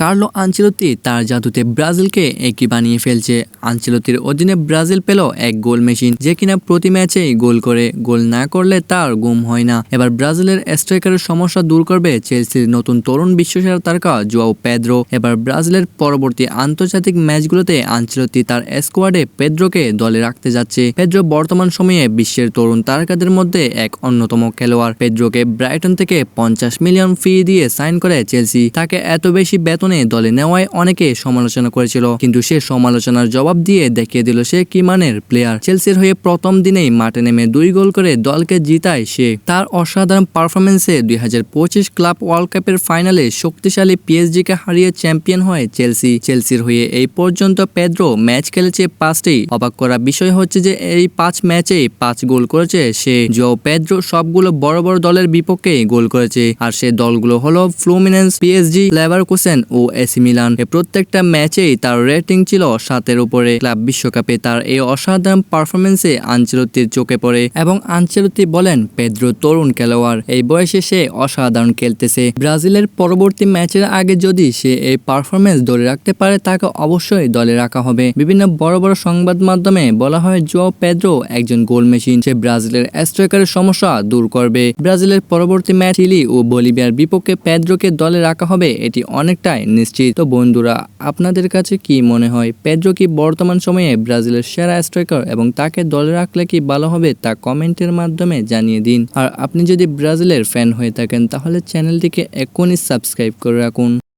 Carlo আঞ্চেলত্তি তার জাদুতে ব্রাজিলকে একই বানিয়ে ফেলছে। আঞ্চেলত্তির অধীনে ব্রাজিল পেল এক গোল মেশিন, যে কিনা প্রতি ম্যাচেই গোল করে, গোল না করলে তার গুম হয় না। এবার ব্রাজিলের স্ট্রাইকারের সমস্যা দূর করবে চেলসির নতুন তরুণ বিশ্বসেরা তারকা জোয়াও পেদ্রো। এবার ব্রাজিলের পরবর্তী আন্তর্জাতিক ম্যাচগুলোতে আঞ্চলতি তার স্কোয়াডে পেদ্রোকে দলে রাখতে যাচ্ছে। পেদ্রো বর্তমান সময়ে বিশ্বের তরুণ তারকাদের মধ্যে এক অন্যতম খেলোয়াড়। পেদ্রোকে ব্রাইটন থেকে পঞ্চাশ মিলিয়ন ফি দিয়ে সাইন করে চেলসি। তাকে এত বেশি বেতনে দলে নেওয়ায় অনেকে সমালোচনা করেছিল। কিন্তু সে সমালোচনার জবাব দিয়ে দেখিয়ে দিল সে কি মানের প্লেয়ার চেলসির হয়ে প্রথম দিনেই মাঠে নেমে দুই গোল করে দলকে জিতায় সে। তার অসাধারণ পারফরমেন্সে দুই ক্লাব ওয়ার্ল্ড কাপের ফাইনালে শক্তিশালী পিএসজিকে হারিয়ে চ্যাম্পিয়ন হয় চেলসি। চেলসির হয়ে এই পর্যন্ত পেদ্রো ম্যাচ খেলেছে পাঁচটি অবাক করা বিষয় হচ্ছে যে এই পাঁচ ম্যাচেই পাঁচ গোল করেছে সে। জো পেদ্রো সবগুলো বড় বড় দলের বিপক্ষে গোল করেছে। আর সে দলগুলো হলো ফ্লুমিনেন্স, পিএসজি, লেভারকুসেন ও এসি মিলান। প্রত্যেকটা ম্যাচেই তার রেটিং ছিল সাতের উপরে। ক্লাব বিশ্বকাপে তার এই অসাধারণ পারফরমেন্সে আঞ্চলতির চোখে পড়ে এবং আঞ্চলতি বলেন পেদ্রো তরুণ খেলোয়াড়। এই বয়সে সে অসাধারণ খেলতেছে। ব্রাজিলের পরবর্তী ম্যাচের আগে যদি সে এই পারফরমেন্স ধরে রাখতে পারে, তাকে অবশ্যই দলে রাখা হবে। বিভিন্ন বড় বড় সংবাদ মাধ্যমে বলা হয় জো পেদ্রো একজন গোল মেশিন। সে ব্রাজিলের স্ট্রাইকারের সমস্যা দূর করবে। ব্রাজিলের পরবর্তী ম্যাচ চিলি ও বলিভিয়ার বিপক্ষে পেদ্রোকে দলে রাখা হবে, এটি অনেকটাই নিশ্চিত। তো বন্ধুরা, আপনাদের কাছে কি মনে হয়, পেড্রো কি বর্তমান সময়ে ব্রাজিলের সেরা স্ট্রাইকার এবং তাকে দলে রাখলে কি ভালো হবে তা কমেন্টের মাধ্যমে জানিয়ে দিন। আর আপনি যদি ব্রাজিলের ফ্যান হয়ে থাকেন, তাহলে চ্যানেলটিকে এখনই সাবস্ক্রাইব করে রাখুন।